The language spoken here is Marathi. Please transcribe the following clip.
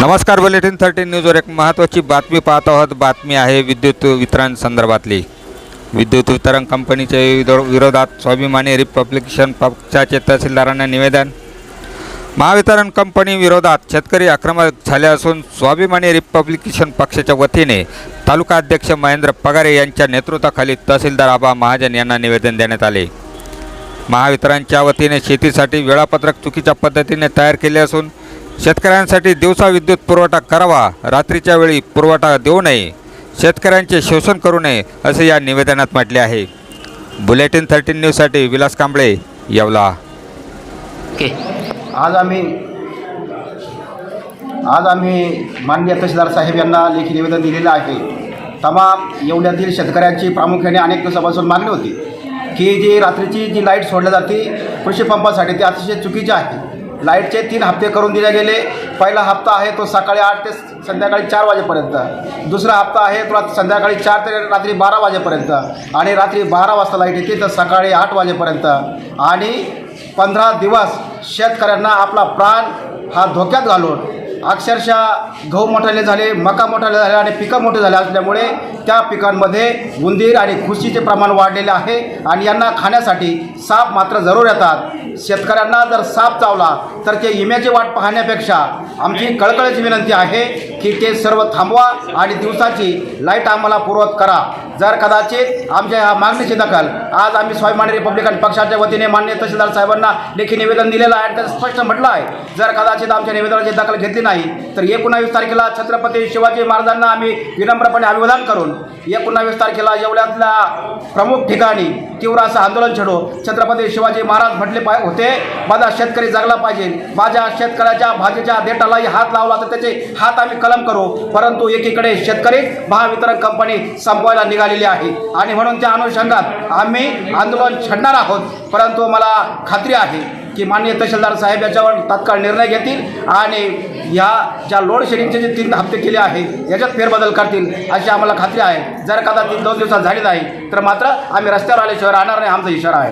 नमस्कार बुलेटिन थर्टीन न्यूजवर एक महत्त्वाची बातमी पाहत आहोत. बातमी आहे विद्युत वितरण संदर्भातली. विद्युत वितरण कंपनीच्या विरोधात स्वाभिमानी रिपब्लिकेशन पक्षाचे तहसीलदारांना निवेदन. महावितरण कंपनी विरोधात शेतकरी आक्रमक झाले असून स्वाभिमानी रिपब्लिकेशन पक्षाच्या वतीने तालुका अध्यक्ष महेंद्र पगारे यांच्या नेतृत्वाखाली तहसीलदार आबा महाजन यांना निवेदन देण्यात आले. महावितरणच्या वतीने शेतीसाठी वेळापत्रक चुकीच्या पद्धतीने तयार केले असून शेतकऱ्यांसाठी दिवसा विद्युत पुरवठा करावा रात्रीच्या वेळी पुरवठा देऊ नये शेतकऱ्यांचे शोषण करू नये असे या निवेदनात म्हटले आहे. बुलेटिन थर्टीन न्यूजसाठी विलास कांबळे येवला. ओके आज आम्ही आज आम्ही माननीय तहसीलदार साहेब यांना लेखी निवेदन दिलेलं आहे. तमाम येवल्यातील शेतकऱ्यांची प्रामुख्याने अनेक दिवसापासून मागणी होती की जी रात्रीची जी लाइट सोडली जाते कृषी पंपासाठी ते अतिशय चुकीचे आहे. लाईटचे तीन हप्ते करून दिले गेले. पहिला हप्ता आहे तो सकाळी आठ ते संध्याकाळी चार वाजेपर्यंत. दुसरा हप्ता आहे तो संध्याकाळी चार ते रात्री बारा वाजेपर्यंत. आणि रात्री बारा वाजता लाइट येते तर सकाळी आठ वाजेपर्यंत. आणि पंधरा दिवस शेतकऱ्यांना आपला प्राण हा धोक्यात घालून अक्षरशः गहू मोठाले झाले मका मोठाले झाले आणि पिकं मोठे झाले असल्यामुळे त्या पिकांमध्ये उंदीर आणि खुशीचे प्रमाण वाढलेले आहे आणि यांना खाण्यासाठी साप मात्र जरूर येतात. शेतकऱ्यांना जर साप चावला तर ते इम्याची वाट पाहण्यापेक्षा आमची कळकळीची विनंती आहे की ते सर्व थांबवा आणि दिवसाची लाइट आम्हाला पुरवत करा. जर कदाचित आमच्या ह्या मागणीची दखल आज आम्ही स्वाभिमानी रिपब्लिकन पक्षाच्या वतीने मान्य तहसीलदार साहेबांना लेखी निवेदन दिलेलं आहे आणि स्पष्ट म्हटलं आहे. जर कदाचित आमच्या निवेदनाची दखल घेतली नाही तर एकोणावीस तारखेला छत्रपती शिवाजी महाराजांना आम्ही विनम्रपणे अभिवादन करून एकोणावीस तारखेला येवल्यातल्या प्रमुख ठिकाणी तीव्र असं आंदोलन छेडो छत्रपती शिवाजी महाराज म्हटले पाय होते माझा शेतकरी जगला पाहिजे. माझ्या शेतकऱ्याच्या भाजीच्या देठालाही हात लावला तर त्याचे हात आम्ही कलम करू. परंतु एकीकडे शेतकरी महावितरण कंपनी संपवायला निघाली. निघालेली आहे. आणि म्हणून त्या अनुषंगात आम्ही आंदोलन छडणार आहोत. परंतु मला खात्री आहे की माननीय तहसीलदार साहेब याच्यावर तात्काळ निर्णय घेतील आणि ह्या ज्या लोड शेडिंगचे जे तीन हप्ते केले आहेत याच्यात फेरबदल करतील अशी आम्हाला खात्री आहे. जर कदाचित दोन दिवसात झाली नाही तर मात्र आम्ही रस्त्यावर आल्याशिवाय राहणार नाही आमचा इशारा आहे.